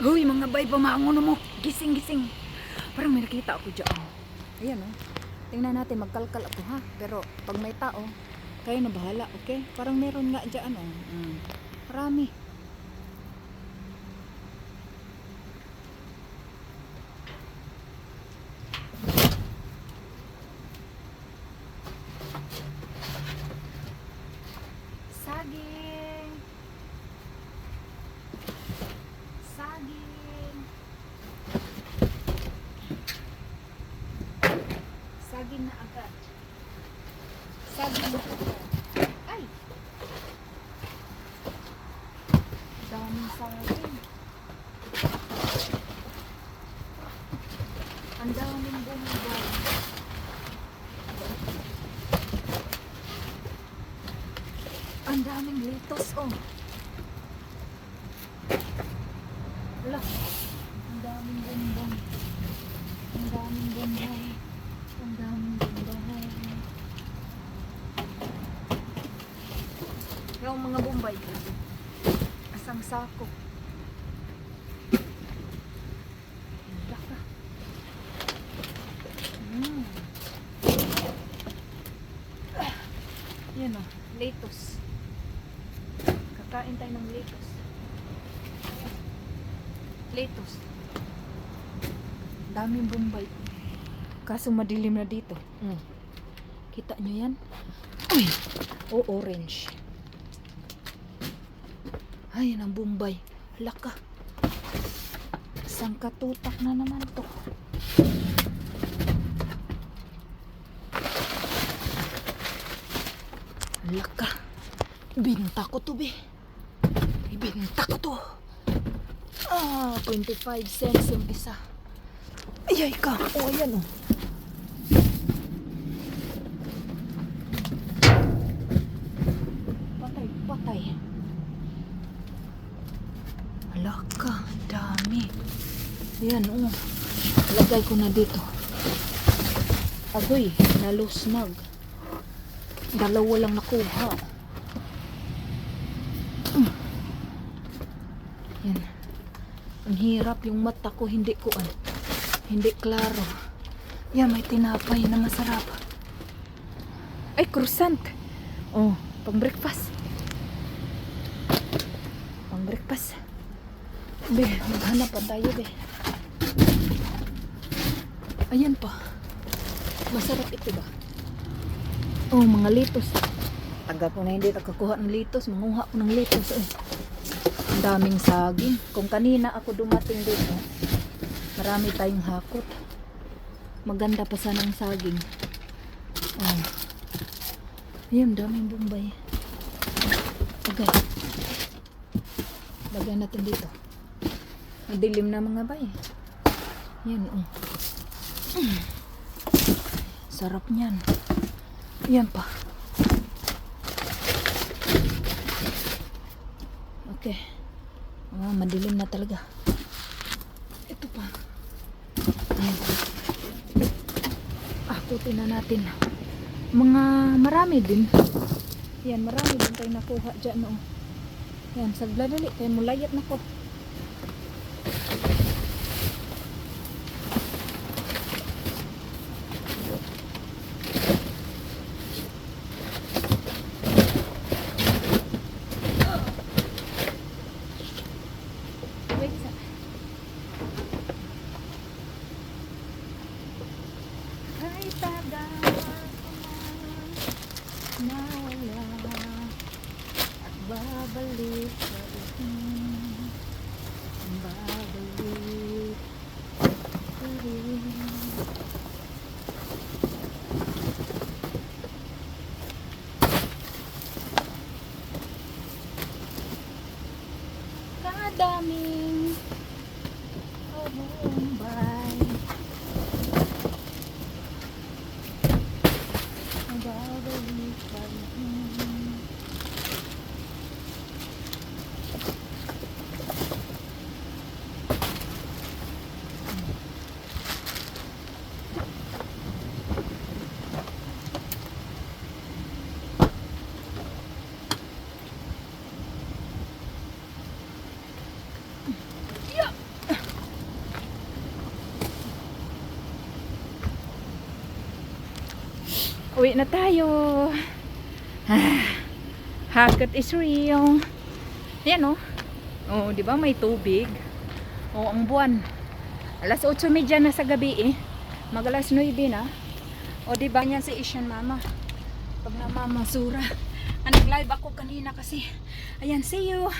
Hoy, mga bay, pamangon mo. Gising, gising. Parang may nakita ako dyan. Ayan, oh. Tingnan natin, magkalkal ako, ha? Pero pag may tao, kayo na bahala, okay? Parang meron nga dyan, oh. Mm. Marami. Saging. Saging. Saging na agad. Saging na agad. Ay! Daming saging. Ang daming daming litos, oh. Wala. Ang daming bumbong. Ang daming bumbong. Ang daming bumbong. Bombay. Asang sako. Laka. Mm. Ah. Yan o, lettuce. Kakain tayo ng lettuce. Lettuce. Daming bombay. Kaso madilim na dito. Mm. Kita nyo yan? Uy! O orange. Ay, ang bombay. Laka. Sangkatutak na naman to. Laka. Binta ko to, be. Ibinta ko to. Ah, 25 cents yung isa. Ayay ka. O, oh, ayan o. Patay, patay. Hala ka, dami. Ayan o. Lagay ko na dito. Agoy, nalusnag. Dalawa lang nakuha. Mm. Yan. Ang hirap yung mata ko, hindi ko an. Hindi klaro. Yan, may tinapay na masarap. Ay, croissant. Oh, pang breakfast. Pang breakfast. Be, maghanap pa tayo, be. Ayan pa. Masarap ito ba? Oh, mga litos. Taga ko na hindi nakakuha ng litos. Manguha ko ng litos. Eh. Ang daming saging. Kung kanina ako dumating dito, marami tayong hakot. Maganda pa sana ang saging. Oh. Ayun, daming bombay. Agay. Lagay natin dito. Madilim na mga bay. Yan, oh. Sarap niyan. Yan pa. Okay. Ah, madilim na talaga. Ito pa. Ayan. Akutin na natin. Mga marami din. Yan, marami din tayo nakuha dyan. No? Yan, sagladali. Kaya mulayat na ko. Wait, sa... Ay, taga nawala at babalik sa akin. Babalik pa rin. Kadaming Bombay Uwi na tayo. Ah, Hagot is real. Yan oh. Oh, di ba may tubig? Oh, ang buwan. Alas 8:30 na sa gabi eh. Mag alas 9 na. O di ba niyan si Ishan mama? Pag namamasura. Ah, nag-live ako kanina kasi. Ayan, see you.